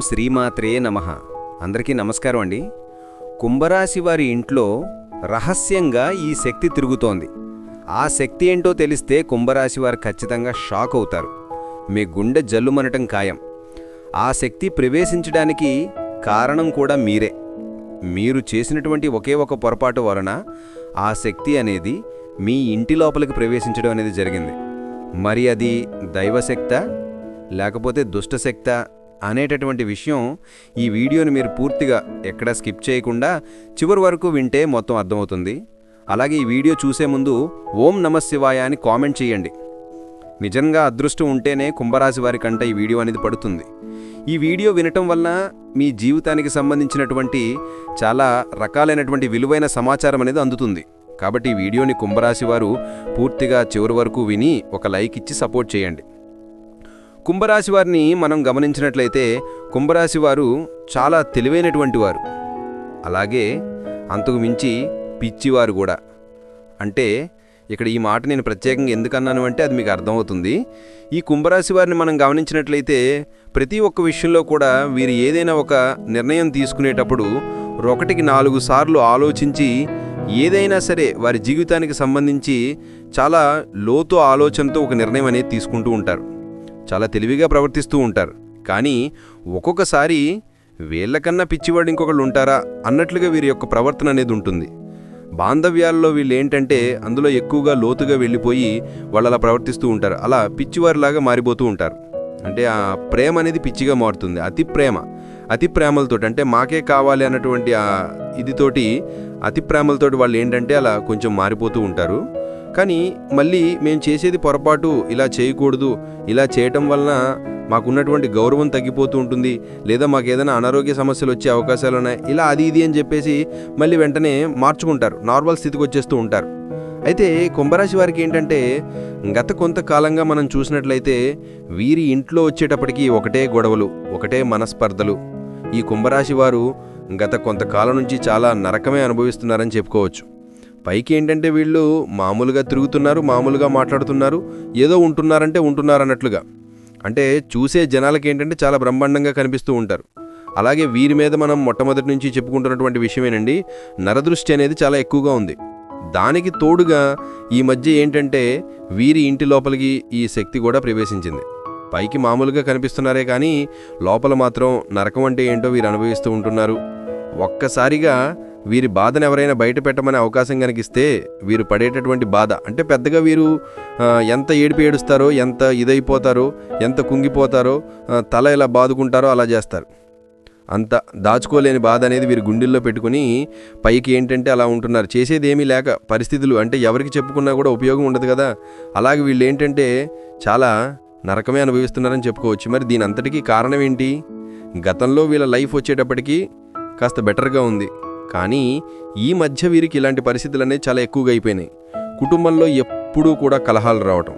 శ్రీమాత్రే నమ. అందరికీ నమస్కారం అండి. కుంభరాశి వారి ఇంట్లో రహస్యంగా ఈ శక్తి తిరుగుతోంది. ఆ శక్తి ఏంటో తెలిస్తే కుంభరాశి వారు ఖచ్చితంగా షాక్ అవుతారు. మీ గుండె జల్లుమనటం ఖాయం. ఆ శక్తి ప్రవేశించడానికి కారణం కూడా మీరే. మీరు చేసినటువంటి ఒకే ఒక పొరపాటు వలన ఆ శక్తి అనేది మీ ఇంటి లోపలికి ప్రవేశించడం అనేది జరిగింది. మరి అది దైవశక్త లేకపోతే దుష్టశక్త అనేటటువంటి విషయం ఈ వీడియోని మీరు పూర్తిగా ఎక్కడా స్కిప్ చేయకుండా చివరి వరకు వింటే మొత్తం అర్థమవుతుంది. అలాగే ఈ వీడియో చూసే ముందు ఓం నమశివాయ అని కామెంట్ చేయండి. నిజంగా అదృష్టం ఉంటేనే కుంభరాశి వారి కంట ఈ వీడియో అనేది పడుతుంది. ఈ వీడియో వినటం వలన మీ జీవితానికి సంబంధించినటువంటి చాలా రకాలైనటువంటి విలువైన సమాచారం అనేది అందుతుంది. కాబట్టి ఈ వీడియోని కుంభరాశి వారు పూర్తిగా చివరి వరకు విని ఒక లైక్ ఇచ్చి సపోర్ట్ చేయండి. కుంభరాశి వారిని మనం గమనించినట్లయితే కుంభరాశి వారు చాలా తెలివైనటువంటి వారు. అలాగే అంతకు మించి పిచ్చివారు కూడా. అంటే ఇక్కడ ఈ మాట నేను ప్రత్యేకంగా ఎందుకన్నాను అంటే అది మీకు అర్థమవుతుంది. ఈ కుంభరాశి వారిని మనం గమనించినట్లయితే ప్రతి ఒక్క విషయంలో కూడా వీరు ఏదైనా ఒక నిర్ణయం తీసుకునేటప్పుడు ఒకటికి నాలుగు సార్లు ఆలోచించి ఏదైనా సరే వారి జీవితానికి సంబంధించి చాలా లోతు ఆలోచనతో ఒక నిర్ణయం అనేది తీసుకుంటూ ఉంటారు. చాలా తెలివిగా ప్రవర్తిస్తూ ఉంటారు. కానీ ఒక్కొక్కసారి వీళ్ళకన్నా పిచ్చివాడు ఇంకొకళ్ళు ఉంటారా అన్నట్లుగా వీరి యొక్క ప్రవర్తన అనేది ఉంటుంది. బాంధవ్యాల్లో వీళ్ళు ఏంటంటే అందులో ఎక్కువగా లోతుగా వెళ్ళిపోయి వాళ్ళు అలా ప్రవర్తిస్తూ ఉంటారు. అలా పిచ్చివారిలాగా మారిపోతూ ఉంటారు. అంటే ఆ ప్రేమ అనేది పిచ్చిగా మారుతుంది. అతి ప్రేమ. అతి ప్రేమలతోటి అంటే మాకే కావాలి అన్నటువంటి ఆ ఇదితోటి అతి ప్రేమలతోటి వాళ్ళు ఏంటంటే అలా కొంచెం మారిపోతూ ఉంటారు. కానీ మళ్ళీ మేము చేసేది పొరపాటు ఇలా చేయకూడదు. ఇలా చేయటం వలన మాకున్నటువంటి గౌరవం తగ్గిపోతూ ఉంటుంది. లేదా మాకు ఏదైనా అనారోగ్య సమస్యలు వచ్చే అవకాశాలు ఉన్నాయి ఇలా అది ఇది అని చెప్పేసి మళ్ళీ వెంటనే మార్చుకుంటారు. నార్మల్ స్థితికి వచ్చేస్తూ ఉంటారు. అయితే కుంభరాశి వారికి ఏంటంటే గత కొంతకాలంగా మనం చూసినట్లయితే వీరి ఇంట్లో వచ్చేటప్పటికి ఒకటే గొడవలు ఒకటే మనస్పర్ధలు. ఈ కుంభరాశి వారు గత కొంతకాలం నుంచి చాలా నరకమే అనుభవిస్తున్నారని చెప్పుకోవచ్చు. పైకి ఏంటంటే వీళ్ళు మామూలుగా తిరుగుతున్నారు మామూలుగా మాట్లాడుతున్నారు ఏదో ఉంటున్నారంటే ఉంటున్నారన్నట్లుగా అంటే చూసే జనాలకి ఏంటంటే చాలా బ్రహ్మాండంగా కనిపిస్తూ ఉంటారు. అలాగే వీరి మీద మనం మొట్టమొదటి నుంచి చెప్పుకుంటున్నటువంటి విషయమేనండి నరదృష్టి అనేది చాలా ఎక్కువగా ఉంది. దానికి తోడుగా ఈ మధ్య ఏంటంటే వీరి ఇంటి లోపలికి ఈ శక్తి కూడా ప్రవేశించింది. పైకి మామూలుగా కనిపిస్తున్నారే కానీ లోపల మాత్రం నరకం అంటే ఏంటో వీరు అనుభవిస్తూ ఉంటున్నారు. ఒక్కసారిగా వీరి బాధను ఎవరైనా బయట పెట్టమనే అవకాశం కనిపిస్తే వీరు పడేటటువంటి బాధ. అంటే పెద్దగా వీరు ఎంత ఏడిపి ఏడుస్తారో ఎంత ఇదైపోతారో ఎంత కుంగిపోతారో తల ఇలా బాదుకుంటారో అలా చేస్తారు. అంత దాచుకోలేని బాధ అనేది వీరు గుండెల్లో పెట్టుకుని పైకి ఏంటంటే అలా ఉంటున్నారు. చేసేది ఏమీ లేక పరిస్థితులు అంటే ఎవరికి చెప్పుకున్నా కూడా ఉపయోగం ఉండదు కదా. అలాగే వీళ్ళు ఏంటంటే చాలా నరకమే అనుభవిస్తున్నారని చెప్పుకోవచ్చు. మరి దీని అంతటికీ కారణం ఏంటి? గతంలో వీళ్ళ లైఫ్ వచ్చేటప్పటికి కాస్త బెటర్గా ఉంది. కానీ ఈ మధ్య వీరికి ఇలాంటి పరిస్థితులనే చాలా ఎక్కువగా అయిపోయినాయి. కుటుంబంలో ఎప్పుడూ కూడా కలహాలు రావటం.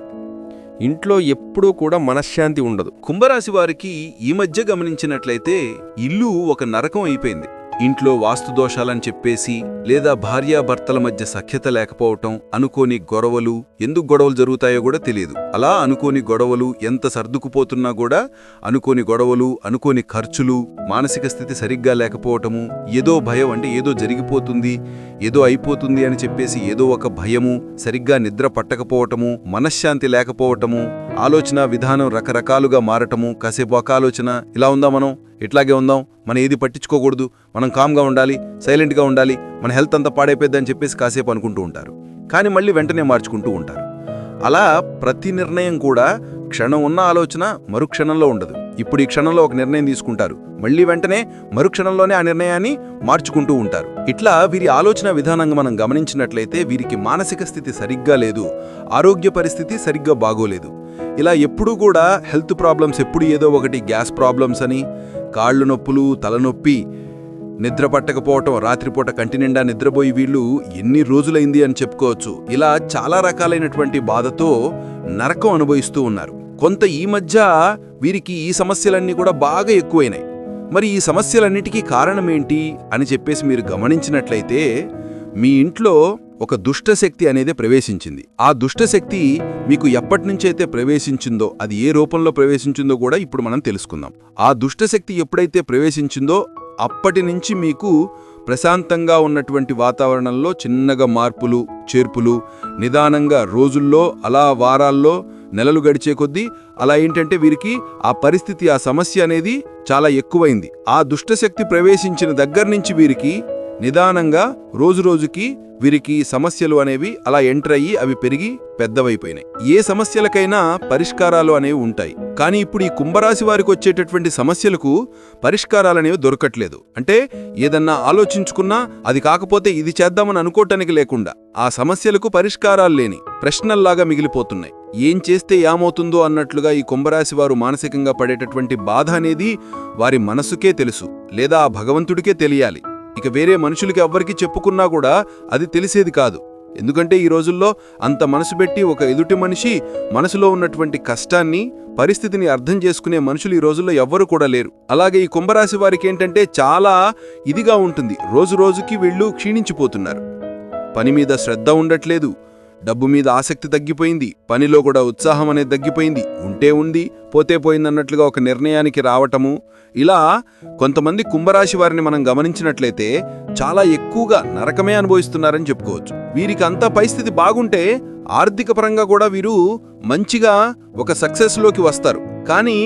ఇంట్లో ఎప్పుడూ కూడా మనశ్శాంతి ఉండదు. కుంభరాశి వారికి ఈ మధ్య గమనించినట్లయితే ఇల్లు ఒక నరకం అయిపోయింది. ఇంట్లో వాస్తు దోషాలని చెప్పేసి లేదా భార్యాభర్తల మధ్య సఖ్యత లేకపోవటం అనుకోని గొడవలు ఎందుకు గొడవలు జరుగుతాయో కూడా తెలియదు. అలా అనుకోని గొడవలు ఎంత సర్దుకుపోతున్నా కూడా అనుకోని గొడవలు అనుకోని ఖర్చులు మానసిక స్థితి సరిగ్గా లేకపోవటము ఏదో భయం అంటే ఏదో జరిగిపోతుంది ఏదో అయిపోతుంది అని చెప్పేసి ఏదో ఒక భయము సరిగ్గా నిద్ర పట్టకపోవటము మనశ్శాంతి లేకపోవటము ఆలోచన విధానం రకరకాలుగా మారటము కాసేపు ఒక ఆలోచన ఇలా ఉందా మనం? ఇట్లాగే ఉందాం మనం ఏది పట్టించుకోకూడదు. మనం కామ్గా ఉండాలి సైలెంట్గా ఉండాలి మన హెల్త్ అంతా పాడైపోద్దని చెప్పేసి కాసేపు అనుకుంటూ ఉంటారు. కానీ మళ్ళీ వెంటనే మార్చుకుంటూ ఉంటారు. అలా ప్రతి నిర్ణయం కూడా క్షణం ఉన్న ఆలోచన మరుక్షణంలో ఉండదు. ఇప్పుడు ఈ క్షణంలో ఒక నిర్ణయం తీసుకుంటారు. మళ్ళీ వెంటనే మరుక్షణంలోనే ఆ నిర్ణయాన్ని మార్చుకుంటూ ఉంటారు. ఇట్లా వీరి ఆలోచన విధానంగా మనం గమనించినట్లయితే వీరికి మానసిక స్థితి సరిగ్గా లేదు ఆరోగ్య పరిస్థితి సరిగ్గా బాగోలేదు. ఇలా ఎప్పుడూ కూడా హెల్త్ ప్రాబ్లమ్స్ ఎప్పుడు ఏదో ఒకటి గ్యాస్ ప్రాబ్లమ్స్ అని కాళ్ళు నొప్పులు తలనొప్పి నిద్ర పట్టకపోవటం రాత్రిపూట కంటి నిండా నిద్రపోయి వీళ్ళు ఎన్ని రోజులైంది అని చెప్పుకోవచ్చు. ఇలా చాలా రకాలైనటువంటి బాధతో నరకం అనుభవిస్తూ ఉన్నారు. కొంత ఈ మధ్య వీరికి ఈ సమస్యలన్నీ కూడా బాగా ఎక్కువైనాయి. మరి ఈ సమస్యలన్నిటికీ కారణమేంటి అని చెప్పేసి మీరు గమనించినట్లయితే మీ ఇంట్లో ఒక దుష్టశక్తి అనేది ప్రవేశించింది. ఆ దుష్టశక్తి మీకు ఎప్పటినుంచైతే ప్రవేశించిందో అది ఏ రూపంలో ప్రవేశించిందో కూడా ఇప్పుడు మనం తెలుసుకుందాం. ఆ దుష్టశక్తి ఎప్పుడైతే ప్రవేశించిందో అప్పటి నుంచి మీకు ప్రశాంతంగా ఉన్నటువంటి వాతావరణంలో చిన్నగా మార్పులు చేర్పులు నిదానంగా రోజుల్లో అలా వారాల్లో నెలలు గడిచే కొద్దీ అలా ఏంటంటే వీరికి ఆ పరిస్థితి ఆ సమస్య అనేది చాలా ఎక్కువైంది. ఆ దుష్టశక్తి ప్రవేశించిన దగ్గర నుంచి వీరికి నిదానంగా రోజురోజుకి వీరికి సమస్యలు అనేవి అలా ఎంటర్ అయ్యి అవి పెరిగి పెద్దవైపోయినాయి. ఏ సమస్యలకైనా పరిష్కారాలు అనేవి ఉంటాయి. కానీ ఇప్పుడు ఈ కుంభరాశి వారికి వచ్చేటటువంటి సమస్యలకు పరిష్కారాలనేవి దొరకట్లేదు. అంటే ఏదన్నా ఆలోచించుకున్నా అది కాకపోతే ఇది చేద్దామని అనుకోవటానికి లేకుండా ఆ సమస్యలకు పరిష్కారాలు లేని ప్రశ్నల్లాగా మిగిలిపోతున్నాయి. ఏం చేస్తే ఏమవుతుందో అన్నట్లుగా ఈ కుంభరాశి వారు మానసికంగా పడేటటువంటి బాధ అనేది వారి మనసుకే తెలుసు. లేదా ఆ భగవంతుడికే తెలియాలి. ఇక వేరే మనుషులకి ఎవ్వరికి చెప్పుకున్నా కూడా అది తెలిసేది కాదు. ఎందుకంటే ఈ రోజుల్లో అంత మనసు పెట్టి ఒక ఎదుటి మనిషి మనసులో ఉన్నటువంటి కష్టాన్ని పరిస్థితిని అర్థం చేసుకునే మనుషులు ఈ రోజుల్లో ఎవ్వరూ కూడా లేరు. అలాగే ఈ కుంభరాశి వారికి ఏంటంటే చాలా ఇదిగా ఉంటుంది. రోజు రోజుకి వీళ్ళు క్షీణించిపోతున్నారు. పని మీద శ్రద్ధ ఉండట్లేదు. డబ్బు మీద ఆసక్తి తగ్గిపోయింది పనిలో కూడా ఉత్సాహం అనేది తగ్గిపోయింది ఉంటే ఉంది పోతే పోయిందన్నట్లుగా ఒక నిర్ణయానికి రావటము. ఇలా కొంతమంది కుంభరాశి వారిని మనం గమనించినట్లయితే చాలా ఎక్కువగా నరకమే అనుభవిస్తున్నారని చెప్పుకోవచ్చు. వీరికి అంతా పరిస్థితి బాగుంటే ఆర్థిక పరంగా కూడా వీరు మంచిగా ఒక సక్సెస్లోకి వస్తారు. కానీ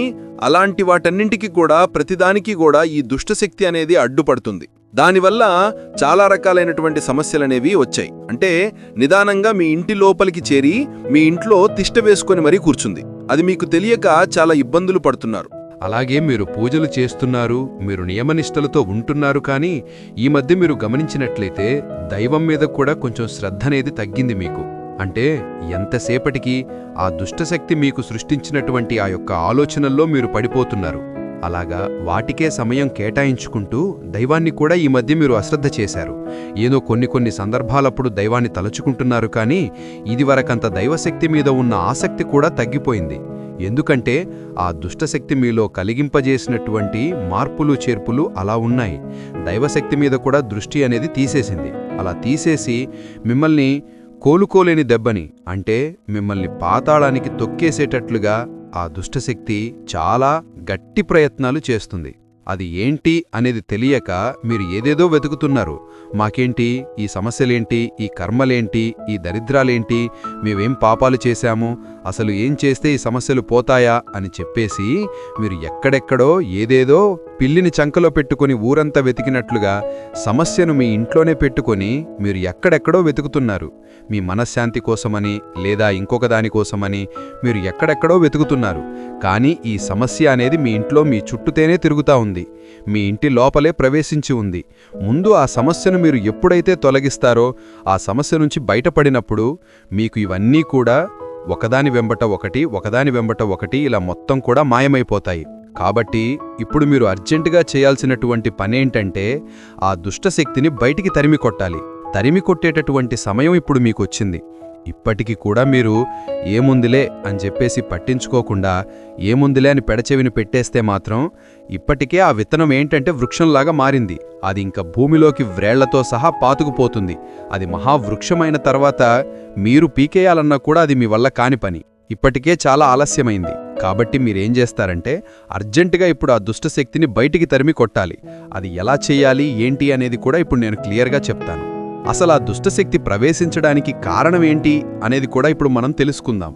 అలాంటి వాటన్నింటికి కూడా ప్రతిదానికి కూడా ఈ దుష్టశక్తి అనేది అడ్డుపడుతుంది. దానివల్ల చాలా రకాలైనటువంటి సమస్యలనేవి వచ్చాయి. అంటే నిదానంగా మీ ఇంటి లోపలికి చేరి మీ ఇంట్లో తిష్ట వేసుకొని మరీ కూర్చుంది. అది మీకు తెలియక చాలా ఇబ్బందులు పడుతున్నారు. అలాగే మీరు పూజలు చేస్తున్నారు మీరు నియమనిష్టలతో ఉంటున్నారు కానీ ఈ మధ్య మీరు గమనించినట్లయితే దైవం మీద కూడా కొంచెం శ్రద్ధ అనేది తగ్గింది మీకు. అంటే ఎంతసేపటికి ఆ దుష్టశక్తి మీకు సృష్టించినటువంటి ఆ యొక్క ఆలోచనల్లో మీరు పడిపోతున్నారు. అలాగా వాటికే సమయం కేటాయించుకుంటూ దైవాన్ని కూడా ఈ మధ్య మీరు అశ్రద్ధ చేశారు. ఏదో కొన్ని కొన్ని సందర్భాలప్పుడు దైవాన్ని తలుచుకుంటున్నారు కానీ ఇదివరకంత దైవశక్తి మీద ఉన్న ఆసక్తి కూడా తగ్గిపోయింది. ఎందుకంటే ఆ దుష్టశక్తి మీలో కలిగింపజేసినటువంటి మార్పులు చేర్పులు అలా ఉన్నాయి. దైవశక్తి మీద కూడా దృష్టి అనేది తీసేసింది. అలా తీసేసి మిమ్మల్ని కోలుకోలేని దెబ్బని అంటే మిమ్మల్ని పాతాళానికి తొక్కేసేటట్లుగా ఆ దుష్టశక్తి చాలా గట్టి ప్రయత్నాలు చేస్తుంది. అది ఏంటి అనేది తెలియక మీరు ఏదేదో వెతుకుతున్నారు. మాకేంటి? ఈ సమస్యలేంటి? ఈ కర్మలేంటి? ఈ దరిద్రాలేంటి? మేమేం పాపాలు చేశాము? అసలు ఏం చేస్తే ఈ సమస్యలు పోతాయా అని చెప్పేసి మీరు ఎక్కడెక్కడో ఏదేదో పిల్లిని చంకలో పెట్టుకుని ఊరంతా వెతికినట్లుగా సమస్యను మీ ఇంట్లోనే పెట్టుకొని మీరు ఎక్కడెక్కడో వెతుకుతున్నారు. మీ మనశ్శాంతి కోసమని లేదా ఇంకొక దానికోసమని మీరు ఎక్కడెక్కడో వెతుకుతున్నారు. కానీ ఈ సమస్య అనేది మీ ఇంట్లో మీ చుట్టూతేనే తిరుగుతా ఉంది. మీ ఇంటి లోపలే ప్రవేశించి ఉంది. ముందు ఆ సమస్యను మీరు ఎప్పుడైతే తొలగిస్తారో ఆ సమస్య నుంచి బయటపడినప్పుడు మీకు ఇవన్నీ కూడా ఒకదాని వెంబట ఒకటి ఒకదాని వెంబట ఒకటి ఇలా మొత్తం కూడా మాయమైపోతాయి. కాబట్టి ఇప్పుడు మీరు అర్జెంటుగా చేయాల్సినటువంటి పనేంటంటే ఆ దుష్టశక్తిని బయటికి తరిమి కొట్టాలి తరిమి కొట్టేటటువంటి సమయం ఇప్పుడు మీకొచ్చింది. ఇప్పటికీ కూడా మీరు ఏముందిలే అని చెప్పేసి పట్టించుకోకుండా ఏముందిలే అని పెడచెవిని పెట్టేస్తే మాత్రం ఇప్పటికే ఆ విత్తనం ఏంటంటే వృక్షంలాగా మారింది. అది ఇంకా భూమిలోకి వ్రేళ్ళతో సహా పాతుకుపోతుంది. అది మహావృక్షమైన తర్వాత మీరు పీకేయాలన్నా కూడా అది మీ వల్ల కాని పని. ఇప్పటికే చాలా ఆలస్యమైంది. కాబట్టి మీరేం చేస్తారంటే అర్జెంటుగా ఇప్పుడు ఆ దుష్టశక్తిని బయటికి తరిమి కొట్టాలి. అది ఎలా చేయాలి ఏంటి అనేది కూడా ఇప్పుడు నేను క్లియర్గా చెప్తాను. అసలు ఆ దుష్టశక్తి ప్రవేశించడానికి కారణం ఏంటి అనేది కూడా ఇప్పుడు మనం తెలుసుకుందాం.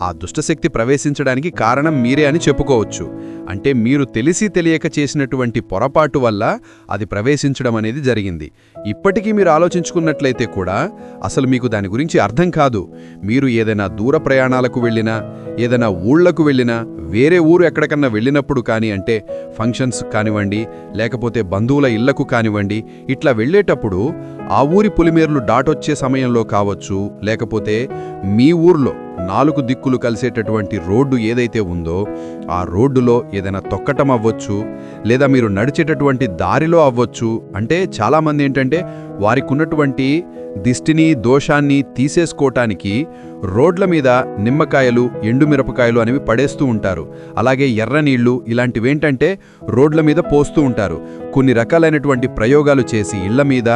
ఆ దుష్టశక్తి ప్రవేశించడానికి కారణం మీరే అని చెప్పుకోవచ్చు. అంటే మీరు తెలిసి తెలియక చేసినటువంటి పొరపాటు వల్ల అది ప్రవేశించడం అనేది జరిగింది. ఇప్పటికీ మీరు ఆలోచించుకున్నట్లయితే కూడా అసలు మీకు దాని గురించి అర్థం కాదు. మీరు ఏదైనా దూర ప్రయాణాలకు వెళ్ళినా ఏదైనా ఊళ్ళకు వెళ్ళినా వేరే ఊరు ఎక్కడికన్నా వెళ్ళినప్పుడు కానీ అంటే ఫంక్షన్స్ కానివ్వండి లేకపోతే బంధువుల ఇళ్ళకు కానివ్వండి ఇట్లా వెళ్ళేటప్పుడు ఆ ఊరి పులిమేర్లు దాటొచ్చే సమయంలో కావచ్చు లేకపోతే మీ ఊర్లో నాలుగు దిక్కులు కలిసేటటువంటి రోడ్డు ఏదైతే ఉందో ఆ రోడ్డులో ఏదైనా తొక్కటం అవ్వచ్చు లేదా మీరు నడిచేటటువంటి దారిలో అవ్వచ్చు. అంటే చాలామంది ఏంటంటే వారికి ఉన్నటువంటి దిష్టిని దోషాన్ని తీసేసుకోటానికి రోడ్ల మీద నిమ్మకాయలు ఎండుమిరపకాయలు అనేవి పడేస్తూ ఉంటారు. అలాగే ఎర్ర నీళ్ళు ఇలాంటివేంటంటే రోడ్ల మీద పోస్తూ ఉంటారు. కొన్ని రకాలైనటువంటి ప్రయోగాలు చేసి ఇళ్ళ మీద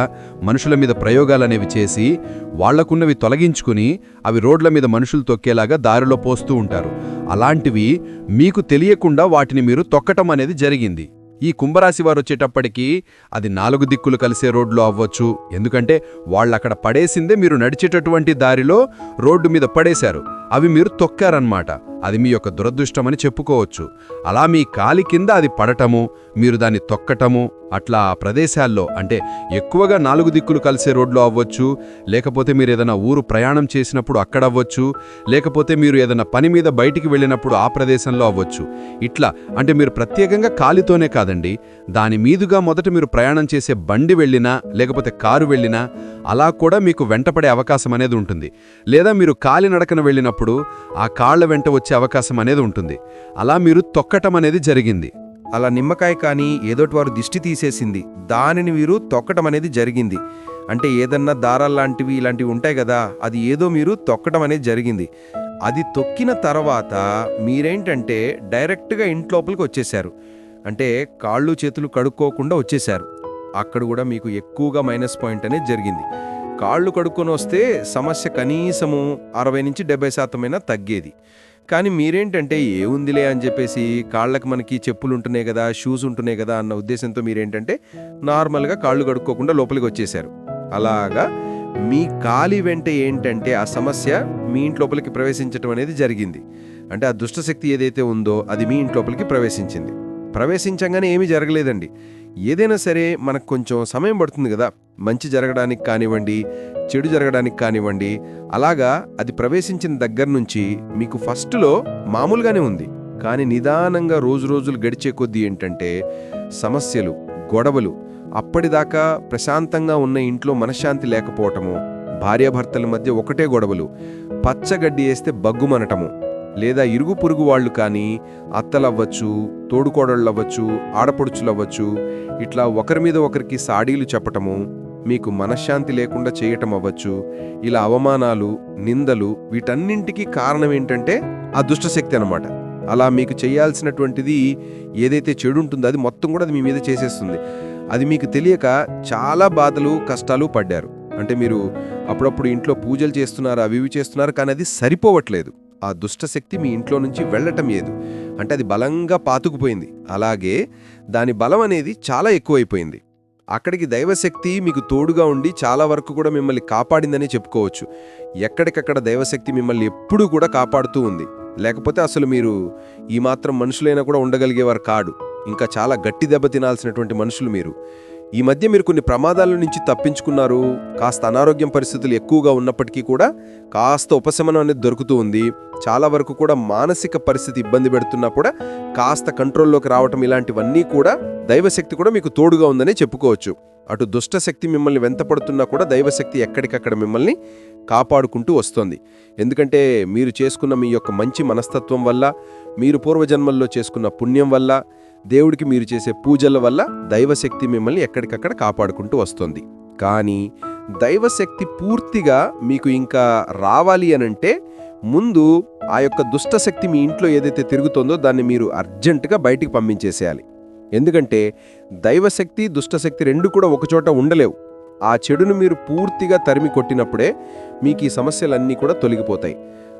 మనుషుల మీద ప్రయోగాలనేవి చేసి వాళ్ళకున్నవి తొలగించుకుని అవి రోడ్ల మీద మనుషులు తొక్కేలాగా దారిలో పోస్తూ ఉంటారు. అలాంటివి మీకు తెలియకుండా వాటిని మీరు తొక్కటం అనేది జరిగింది. ఈ కుంభరాశి వారు వచ్చేటప్పటికి అది నాలుగు దిక్కులు కలిసే రోడ్లో అవ్వచ్చు. ఎందుకంటే వాళ్ళక్కడ పడేసిందే మీరు నడిచేటటువంటి దారిలో రోడ్డు మీద పడేశారు. అవి మీరు తొక్కారన్నమాట. అది మీ యొక్క దురదృష్టమని చెప్పుకోవచ్చు. అలా మీ కాలి కింద అది పడటము మీరు దాన్ని తొక్కటము అట్లా ఆ ప్రదేశాల్లో అంటే ఎక్కువగా నాలుగు దిక్కులు కలిసే రోడ్లో అవ్వచ్చు లేకపోతే మీరు ఏదైనా ఊరు ప్రయాణం చేసినప్పుడు అక్కడ అవ్వచ్చు లేకపోతే మీరు ఏదైనా పని మీద బయటికి వెళ్ళినప్పుడు ఆ ప్రదేశంలో అవ్వచ్చు. ఇట్లా అంటే మీరు ప్రత్యేకంగా కాలితోనే కాదండి దాని మీదుగా మొదట మీరు ప్రయాణం చేసే బండి వెళ్ళినా లేకపోతే కారు వెళ్ళినా అలా కూడా మీకు వెంటపడే అవకాశం అనేది ఉంటుంది. లేదా మీరు కాలినడకన వెళ్ళినప్పుడు ఆ కాళ్ళ వెంట వచ్చే వచ్చే అవకాశం అనేది ఉంటుంది. అలా మీరు తొక్కటం అనేది జరిగింది. అలా నిమ్మకాయ కానీ ఏదోటి వారు దిష్టి తీసేసింది. దానిని మీరు తొక్కటం అనేది జరిగింది. అంటే ఏదన్నా దారాలు లాంటివి ఇలాంటివి ఉంటాయి కదా అది ఏదో మీరు తొక్కటం అనేది జరిగింది. అది తొక్కిన తర్వాత మీరేంటంటే డైరెక్ట్గా ఇంట్లోపలికి వచ్చేశారు అంటే కాళ్ళు చేతులు కడుక్కోకుండా వచ్చేశారు అక్కడ కూడా మీకు ఎక్కువగా మైనస్ పాయింట్ అనేది జరిగింది. కాళ్ళు కడుక్కొని వస్తే సమస్య కనీసము అరవై నుంచి డెబ్బై శాతమైనా తగ్గేది. కానీ మీరేంటంటే ఏముందిలే అని చెప్పేసి కాళ్ళకి మనకి చెప్పులు ఉంటున్నాయి కదా షూస్ ఉంటున్నాయి కదా అన్న ఉద్దేశంతో మీరేంటంటే నార్మల్గా కాళ్ళు కడుక్కోకుండా లోపలికి వచ్చేశారు అలాగా మీ కాలి వెంట ఏంటంటే ఆ సమస్య మీ ఇంట్లోపలికి ప్రవేశించడం అనేది జరిగింది. అంటే ఆ దుష్టశక్తి ఏదైతే ఉందో అది మీ ఇంట్లోపలికి ప్రవేశించింది. ప్రవేశించంగానే ఏమీ జరగలేదండి. ఏదైనా సరే మనకు కొంచెం సమయం పడుతుంది కదా. మంచి జరగడానికి కానివ్వండి చెడు జరగడానికి కానివ్వండి అలాగా అది ప్రవేశించిన దగ్గర నుంచి మీకు ఫస్ట్లో మామూలుగానే ఉంది. కానీ నిదానంగా రోజు రోజులు గడిచే కొద్దీ ఏంటంటే సమస్యలు గొడవలు అప్పటిదాకా ప్రశాంతంగా ఉన్న ఇంట్లో మనశ్శాంతి లేకపోవటము భార్యాభర్తల మధ్య ఒకటే గొడవలు పచ్చగడ్డి వేస్తే బగ్గుమనటము లేదా ఇరుగు పొరుగు వాళ్ళు కానీ అత్తలవ్వచ్చు తోడుకోడళ్ళవ్వచ్చు ఆడపడుచులవ్వచ్చు ఇట్లా ఒకరి మీద ఒకరికి సాడీలు చెప్పటము మీకు మనశ్శాంతి లేకుండా చేయటం అవ్వచ్చు ఇలా అవమానాలు నిందలు వీటన్నింటికీ కారణం ఏంటంటే ఆ దుష్టశక్తి అనమాట అలా మీకు చేయాల్సినటువంటిది ఏదైతే చెడు ఉంటుందో అది మొత్తం కూడా అది మీ మీద చేసేస్తుంది. అది మీకు తెలియక చాలా బాధలు కష్టాలు పడ్డారు. అంటే మీరు అప్పుడప్పుడు ఇంట్లో పూజలు చేస్తున్నారు అవి ఇవి చేస్తున్నారు కానీ అది సరిపోవట్లేదు. ఆ దుష్టశక్తి మీ ఇంట్లో నుంచి వెళ్ళటం లేదు. అంటే అది బలంగా పాతుకుపోయింది. అలాగే దాని బలం అనేది చాలా ఎక్కువైపోయింది. అక్కడికి దైవశక్తి మీకు తోడుగా ఉండి చాలా వరకు కూడా మిమ్మల్ని కాపాడిందనే చెప్పుకోవచ్చు. ఎక్కడికక్కడ దైవశక్తి మిమ్మల్ని ఎప్పుడూ కూడా కాపాడుతూ ఉంది. లేకపోతే అసలు మీరు ఈ మాత్రం మనుషులైనా కూడా ఉండగలిగేవారు కాడు. ఇంకా చాలా గట్టి దెబ్బ తినాల్సినటువంటి మనుషులు మీరు. ఈ మధ్య మీరు కొన్ని ప్రమాదాల నుంచి తప్పించుకున్నారు. కాస్త అనారోగ్యం పరిస్థితులు ఎక్కువగా ఉన్నప్పటికీ కూడా కాస్త ఉపశమనం అనేది దొరుకుతూ ఉంది. చాలా వరకు కూడా మానసిక పరిస్థితి ఇబ్బంది పెడుతున్నా కూడా కాస్త కంట్రోల్లోకి రావటం ఇలాంటివన్నీ కూడా దైవశక్తి కూడా మీకు తోడుగా ఉందనే చెప్పుకోవచ్చు. అటు దుష్టశక్తి మిమ్మల్ని వెంతపడుతున్నా కూడా దైవశక్తి ఎక్కడికక్కడ మిమ్మల్ని కాపాడుకుంటూ వస్తోంది. ఎందుకంటే మీరు చేసుకున్న మీ యొక్క మంచి మనస్తత్వం వల్ల మీరు పూర్వజన్మల్లో చేసుకున్న పుణ్యం వల్ల దేవుడికి మీరు చేసే పూజల వల్ల దైవశక్తి మిమ్మల్ని ఎక్కడికక్కడ కాపాడుకుంటూ వస్తుంది. కానీ దైవశక్తి పూర్తిగా మీకు ఇంకా రావాలి అనంటే ముందు ఆ యొక్క దుష్టశక్తి మీ ఇంట్లో ఏదైతే తిరుగుతుందో దాన్ని మీరు అర్జెంటుగా బయటికి పంపించేసేయాలి. ఎందుకంటే దైవశక్తి దుష్టశక్తి రెండు కూడా ఒకచోట ఉండలేవు. ఆ చెడును మీరు పూర్తిగా తరిమి కొట్టినప్పుడే మీకు ఈ సమస్యలన్నీ కూడా తొలగిపోతాయి.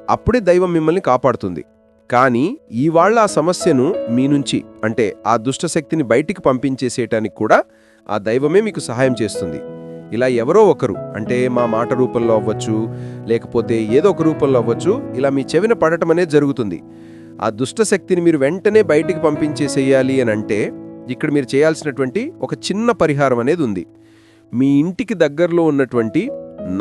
అప్పుడే దైవం మిమ్మల్ని కాపాడుతుంది. కానీ ఇవాళ ఆ సమస్యను మీ నుంచి అంటే ఆ దుష్టశక్తిని బయటికి పంపించేసేయటానికి కూడా ఆ దైవమే మీకు సహాయం చేస్తుంది. ఇలా ఎవరో ఒకరు అంటే మా మాట రూపంలో అవ్వచ్చు లేకపోతే ఏదో ఒక రూపంలో అవ్వచ్చు ఇలా మీ చెవిన పడటం అనేది జరుగుతుంది. ఆ దుష్టశక్తిని మీరు వెంటనే బయటికి పంపించేసేయాలి అని అంటే ఇక్కడ మీరు చేయాల్సినటువంటి ఒక చిన్న పరిహారం అనేది ఉంది. మీ ఇంటికి దగ్గరలో ఉన్నటువంటి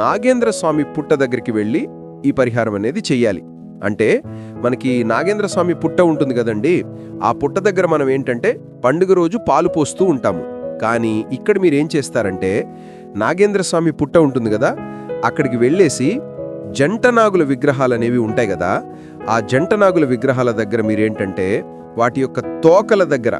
నాగేంద్ర స్వామి పుట్ట దగ్గరికి వెళ్ళి ఈ పరిహారం అనేది చెయ్యాలి. అంటే మనకి నాగేంద్ర స్వామి పుట్ట ఉంటుంది కదండి ఆ పుట్ట దగ్గర మనం ఏంటంటే పండుగ రోజు పాలు పోస్తూ ఉంటాము. కానీ ఇక్కడ మీరు ఏం చేస్తారంటే నాగేంద్ర స్వామి పుట్ట ఉంటుంది కదా అక్కడికి వెళ్ళేసి జంటనాగుల విగ్రహాలు అనేవి ఉంటాయి కదా ఆ జంట నాగుల విగ్రహాల దగ్గర మీరేంటంటే వాటి యొక్క తోకల దగ్గర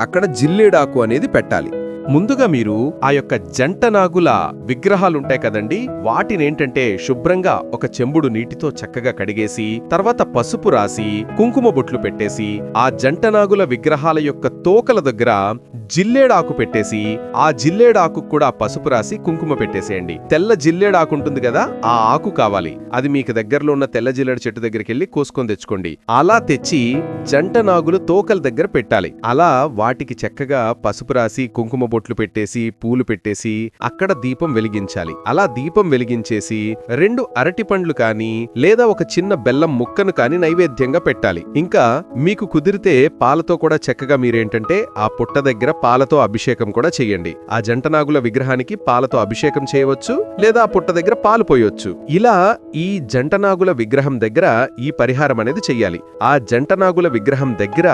అక్కడ జిల్లేడాకు అనేది పెట్టాలి. ముందుగా మీరు ఆ యొక్క జంట నాగుల విగ్రహాలుంటాయి కదండి వాటిని ఏంటంటే శుభ్రంగా ఒక చెంబుడు నీటితో చక్కగా కడిగేసి తర్వాత పసుపు రాసి కుంకుమ బొట్లు పెట్టేసి ఆ జంట నాగుల విగ్రహాల యొక్క తోకల దగ్గర జిల్లేడాకు పెట్టేసి ఆ జిల్లేడాకు కూడా పసుపు రాసి కుంకుమ పెట్టేసేయండి. తెల్ల జిల్లేడాకు ఉంటుంది కదా ఆ ఆకు కావాలి. అది మీకు దగ్గరలో ఉన్న తెల్ల జిల్లేడు చెట్టు దగ్గరికి వెళ్ళి కోసుకొని తెచ్చుకోండి. అలా తెచ్చి జంట నాగులు తోకల దగ్గర పెట్టాలి. అలా వాటికి చక్కగా పసుపు రాసి కుంకుమ బొట్లు పెట్టేసి పూలు పెట్టేసి అక్కడ దీపం వెలిగించాలి. అలా దీపం వెలిగించేసి రెండు అరటి పండ్లు కానీ లేదా ఒక చిన్న బెల్లం ముక్కను కానీ నైవేద్యంగా పెట్టాలి. ఇంకా మీకు కుదిరితే పాలతో కూడా చక్కగా మీరేంటంటే ఆ పుట్ట దగ్గర పాలతో అభిషేకం కూడా చేయండి. ఆ జంటనాగుల విగ్రహానికి పాలతో అభిషేకం చేయవచ్చు లేదా ఆ పుట్ట దగ్గర పాలు పోయొచ్చు. ఇలా ఈ జంటనాగుల విగ్రహం దగ్గర ఈ పరిహారం అనేది చెయ్యాలి. ఆ జంటనాగుల విగ్రహం దగ్గర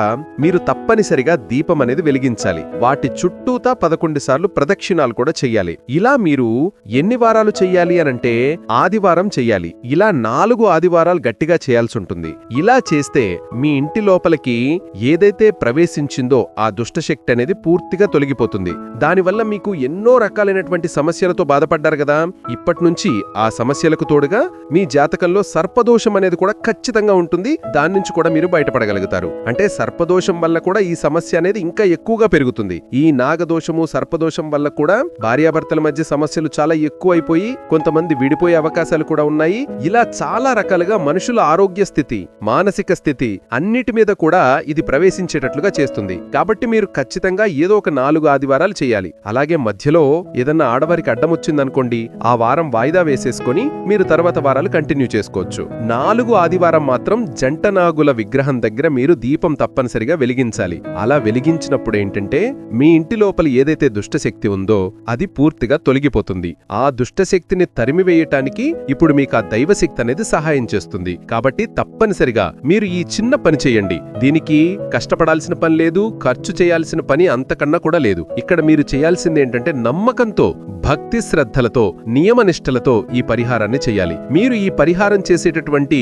మీరు తప్పనిసరిగా దీపం అనేది వెలిగించాలి. వాటి చుట్టూతా పదకొండు సార్లు ప్రదక్షిణాలు కూడా చెయ్యాలి. ఇలా మీరు ఎన్ని వారాలు చెయ్యాలి అనంటే ఆదివారం చెయ్యాలి. ఇలా నాలుగు ఆదివారాలు గట్టిగా చేయాల్సి ఉంటుంది. ఇలా చేస్తే మీ ఇంటి లోపలికి ఏదైతే ప్రవేశించిందో ఆ దుష్టశక్తి అనేది పూర్తిగా తొలగిపోతుంది. దానివల్ల మీకు ఎన్నో రకాలైనటువంటి సమస్యలతో బాధపడ్డారు కదా? ఇప్పటి నుంచి ఆ సమస్యలకు తోడుగా మీ జాతకంలో సర్పదోషం అనేది కూడా ఖచ్చితంగా ఉంటుంది. దాని నుంచి కూడా మీరు బయటపడగలుగుతారు. అంటే సర్పదోషం వల్ల కూడా ఈ సమస్య అనేది ఇంకా ఎక్కువగా పెరుగుతుంది. ఈ నాగదోషము సర్పదోషం వల్ల కూడా భార్యాభర్తల మధ్య సమస్యలు చాలా ఎక్కువైపోయి కొంతమంది విడిపోయే అవకాశాలు కూడా ఉన్నాయి. ఇలా చాలా రకాలుగా మనుషుల ఆరోగ్య స్థితి మానసిక స్థితి అన్నిటి మీద కూడా ఇది ప్రవేశించేటట్లుగా చేస్తుంది. కాబట్టి మీరు ఖచ్చితంగా ఏదో ఒక నాలుగు ఆదివారాలు చేయాలి. అలాగే మధ్యలో ఏదన్నా ఆడవారికి అడ్డం వచ్చిందనుకోండి ఆ వారం వాయిదా వేసేసుకొని మీరు తర్వాత వారాలు కంటిన్యూ చేసుకోవచ్చు. నాలుగు ఆదివారం మాత్రం జంటనాగుల విగ్రహం దగ్గర మీరు దీపం తప్పనిసరిగా వెలిగించాలి. అలా వెలిగించినప్పుడు ఏంటంటే మీ ఇంటి లోపల ఏదైతే దుష్టశక్తి ఉందో అది పూర్తిగా తొలగిపోతుంది. ఆ దుష్టశక్తిని తరిమివేయటానికి ఇప్పుడు మీకు ఆ దైవశక్తి అనేది సహాయం చేస్తుంది. కాబట్టి తప్పనిసరిగా మీరు ఈ చిన్న పని చేయండి. దీనికి కష్టపడాల్సిన పని లేదు ఖర్చు చేయాల్సిన పని అంతకన్నా కూడా లేదు. ఇక్కడ మీరు చేయాల్సింది ఏంటంటే నమ్మకంతో భక్తి శ్రద్ధలతో నియమనిష్టలతో ఈ పరిహారాన్ని చేయాలి. మీరు ఈ పరిహారం చేసేటటువంటి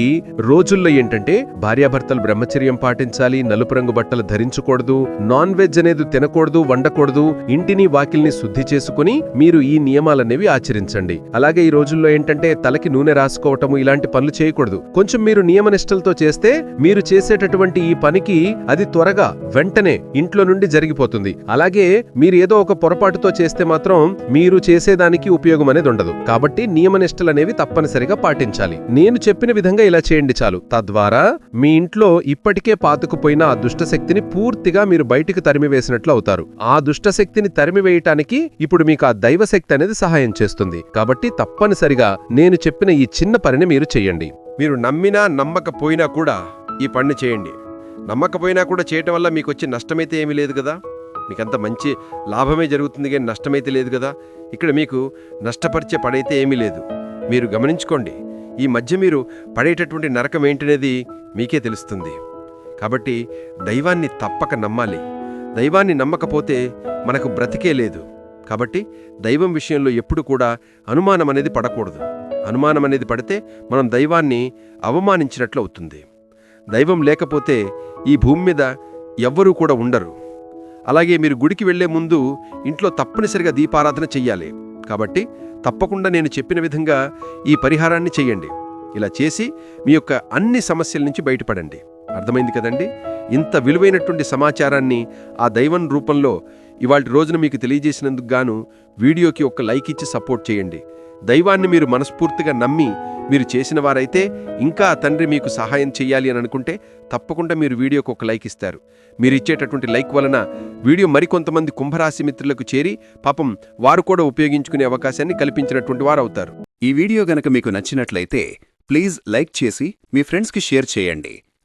రోజుల్లో ఏంటంటే భార్యాభర్తలు బ్రహ్మచర్యం పాటించాలి నలుపు రంగు బట్టలు ధరించకూడదు నాన్ వెజ్ అనేది తినకూడదు వండకూడదు ఇంటిని వాకిల్ని శుద్ధి చేసుకుని మీరు ఈ నియమాలనేవి ఆచరించండి. అలాగే ఈ రోజుల్లో ఏంటంటే తలకి నూనె రాసుకోవటము ఇలాంటి పనులు చేయకూడదు. కొంచెం మీరు నియమనిష్టలతో చేస్తే మీరు చేసేటటువంటి ఈ పనికి అది త్వరగా వెంటనే ఇంట్లో నుండి జరిగిపోతుంది. అలాగే మీరు ఏదో ఒక పొరపాటుతో చేస్తే మాత్రం మీరు చేసేదానికి ఉపయోగం అనేది ఉండదు. కాబట్టి నియమనిష్టలనేవి తప్పనిసరిగా పాటించాలి. నేను చెప్పిన విధంగా ఇలా చేయండి చాలు. తద్వారా మీ ఇంట్లో ఇప్పటికే పాతుకుపోయిన ఆ దుష్టశక్తిని పూర్తిగా మీరు బయటికి తరిమివేసినట్లు అవుతారు. ఆ దుష్టశక్తిని తరిమివేయటానికి ఇప్పుడు మీకు ఆ దైవశక్తి అనేది సహాయం చేస్తుంది. కాబట్టి తప్పనిసరిగా నేను చెప్పిన ఈ చిన్న పనిని మీరు చేయండి. మీరు నమ్మినా నమ్మకపోయినా కూడా ఈ పని చేయండి. నమ్మకపోయినా కూడా చేయటం వల్ల మీకు వచ్చే నష్టమైతే ఏమీ లేదు కదా? మీకంత మంచి లాభమే జరుగుతుంది కానీ నష్టమైతే లేదు కదా? ఇక్కడ మీకు నష్టపరిచే పడైతే ఏమీ లేదు. మీరు గమనించుకోండి. ఈ మధ్య మీరు పడేటటువంటి నరకం ఏంటనేది మీకే తెలుస్తుంది. కాబట్టి దైవాన్ని తప్పక నమ్మాలి. దైవాన్ని నమ్మకపోతే మనకు బ్రతికే లేదు. కాబట్టి దైవం విషయంలో ఎప్పుడు కూడా అనుమానం అనేది పడకూడదు. అనుమానం అనేది పడితే మనం దైవాన్ని అవమానించినట్లు అవుతుంది. దైవం లేకపోతే ఈ భూమి మీద ఎవ్వరూ కూడా ఉండరు. అలాగే మీరు గుడికి వెళ్ళే ముందు ఇంట్లో తప్పనిసరిగా దీపారాధన చెయ్యాలి. కాబట్టి తప్పకుండా నేను చెప్పిన విధంగా ఈ పరిహారాన్ని చెయ్యండి. ఇలా చేసి మీ యొక్క అన్ని సమస్యల నుంచి బయటపడండి. అర్థమైంది కదండి? ఇంత విలువైనటువంటి సమాచారాన్ని ఆ దైవం రూపంలో ఇవాళ రోజున మీకు తెలియజేసినందుకు గాను వీడియోకి ఒక లైక్ ఇచ్చి సపోర్ట్ చేయండి. దైవాన్ని మీరు మనస్ఫూర్తిగా నమ్మి మీరు చేసిన వారైతే ఇంకా ఆ తండ్రి మీకు సహాయం చేయాలి అని అనుకుంటే తప్పకుండా మీరు వీడియోకి ఒక లైక్ ఇస్తారు. మీరు ఇచ్చేటటువంటి లైక్ వలన వీడియో మరికొంతమంది కుంభరాశి మిత్రులకు చేరి పాపం వారు కూడా ఉపయోగించుకునే అవకాశాన్ని కల్పించినటువంటి వారు అవుతారు. ఈ వీడియో గనక మీకు నచ్చినట్లయితే ప్లీజ్ లైక్ చేసి మీ ఫ్రెండ్స్కి షేర్ చేయండి.